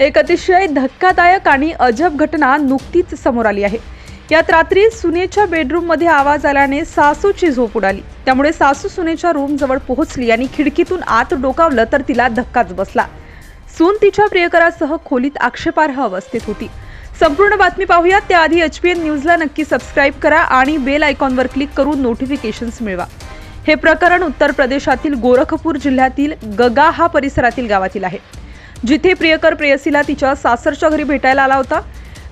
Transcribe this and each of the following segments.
एक अतिशय धक्कादायक आणि अजब घटना नुकतीच समोर आली आहे. यात रात्री सुनेच्या बेडरूममध्ये आवाज आल्याने सासूची झोप उडाली. त्यामुळे सासू सुनेच्या रूमजवळ पोहोचली आणि खिडकीतून आत डोकावलं तर तिला धक्काच बसला. सून तिच्या प्रियकरासह खोलीत आक्षेपार्ह अवस्थेत होती. संपूर्ण बातमी पाहूया त्याआधी एच पी एन न्यूजला नक्की सबस्क्राईब करा आणि बेल आयकॉनवर क्लिक करून नोटिफिकेशन्स मिळवा. हे प्रकरण उत्तर प्रदेशातील गोरखपूर जिल्ह्यातील गगा हा परिसरातील गावातील आहे. जिथे प्रियकर प्रेयसीला तिच्या सासरच्या घरी भेटायला आला होता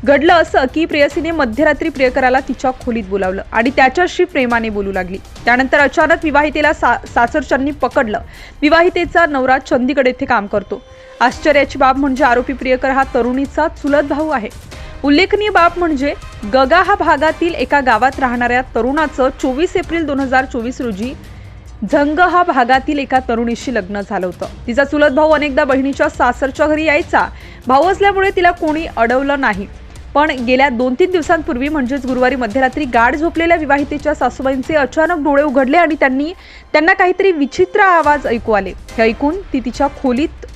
घडलं असं की प्रेयसीने मध्यरात्री प्रियकराला तिच्या खोलीत बोलावलं आणि त्याच्याशी प्रेमाने बोलू लागली. त्यानंतर अचानक विवाहितेला सा सासरच्यांनी पकडलं. विवाहितेचा नवरा चंदीगड येथे काम करतो. आश्चर्याची बाब म्हणजे आरोपी प्रियकर हा तरुणीचा चुलत भाऊ आहे. उल्लेखनीय बाब म्हणजे गगा हा भागातील एका गावात राहणाऱ्या तरुणाचं चोवीस एप्रिल दोन हजार चोवीस रोजी झंग हा भागातील एका तरुणीशी लग्न झालं होतं. तिचा चुलत भाऊ अनेकदा बहिणीच्या सासरच्या घरी यायचा. भाऊ असल्यामुळे तिला कोणी अडवलं नाही. पण गेल्या दोन तीन दिवसांपूर्वी म्हणजेच गुरुवारी मध्यरात्री गाढ झोपलेल्या विवाहितेच्या सासूबाईंचे अचानक डोळे उघडले आणि त्यांनी त्यांना काहीतरी विचित्र आवाज ऐकू आले. हे ऐकून ती तिच्या खोलीत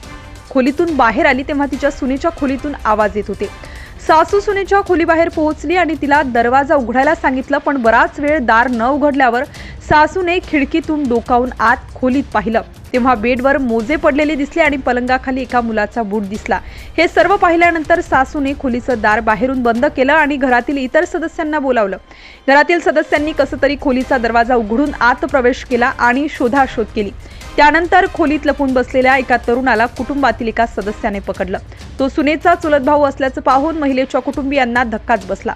खोलीतून बाहेर आली तेव्हा तिच्या सुनेच्या खोलीतून आवाज येत होते. सासू सुनेच्या खोलीबाहेर पोहोचली आणि तिला दरवाजा उघडायला सांगितलं पण बराच वेळ दार न उघडल्यावर सासूने खिडकीतून डोकावून आत खोलीत पाहिलं. तेव्हा बेडवर मोजे पडलेले दिसले आणि पलंगाखाली एका मुलाचा बूट दिसला. हे सर्व पाहिल्यानंतर सासूने खोलीचं दार बाहेरून बंद केलं आणि घरातील इतर सदस्यांना बोलावलं. घरातील सदस्यांनी कसं तरी खोलीचा दरवाजा उघडून आत प्रवेश केला आणि शोधाशोध केली. त्यानंतर खोलीत लपून बसलेल्या एका तरुणाला कुटुंबातील एका सदस्याने पकडलं. तो सुनेचा चुलत भाऊ असल्याचं पाहून महिलेच्या कुटुंबियांना धक्काच बसला.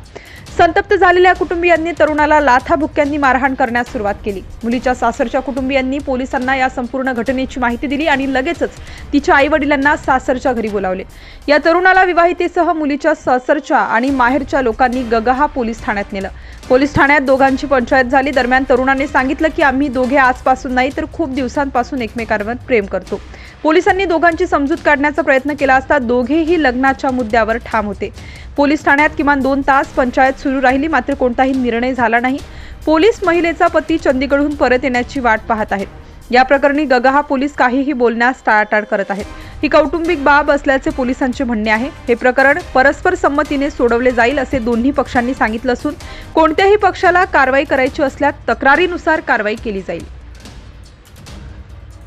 संतप्त झालेल्या कुटुंबियांनी तरुणाला लाथाबुक्क्यांनी मारहाण करण्यास सुरुवात केली. मुलीच्या सासरच्या कुटुंबियांनी पोलिसांना या संपूर्ण घटनेची माहिती दिली आणि लगेचच तिच्या आई वडिलांना सासरच्या घरी बोलावले. या तरुणाला विवाहितेसह मुलीच्या सासरच्या आणि माहेरच्या लोकांनी गगहा पोलीस ठाण्यात नेलं. पोलीस ठाण्यात दोघांची पंचायत झाली. दरम्यान तरुणाने सांगितलं की आम्ही दोघे आजपासून नाही तर खूप दिवसांपासून एकमेकांवर प्रेम करतो. पोलिसांनी दोघांची समजूत काढण्याचा प्रयत्न केला असता दोघेही लग्नाच्या मुद्द्यावर ठाम होते. पोलीस ठाण्यात किमान दोन तास पंचायत सुरू राहिली मात्र कोणताही निर्णय झाला नाही. पोलीस महिलेचा पती चंदीगडहून परत येण्याची वाट पाहत आहेत. या प्रकरणी गगहा पोलीस काहीही बोलण्यास टाळाटाळ करत आहेत. ही कौटुंबिक बाब असल्याचे पोलिसांचे म्हणणे आहे. हे प्रकरण परस्पर संमतीने सोडवले जाईल असे दोन्ही पक्षांनी सांगितलं असून कोणत्याही पक्षाला कारवाई करायची असल्यास तक्रारीनुसार कारवाई केली जाईल.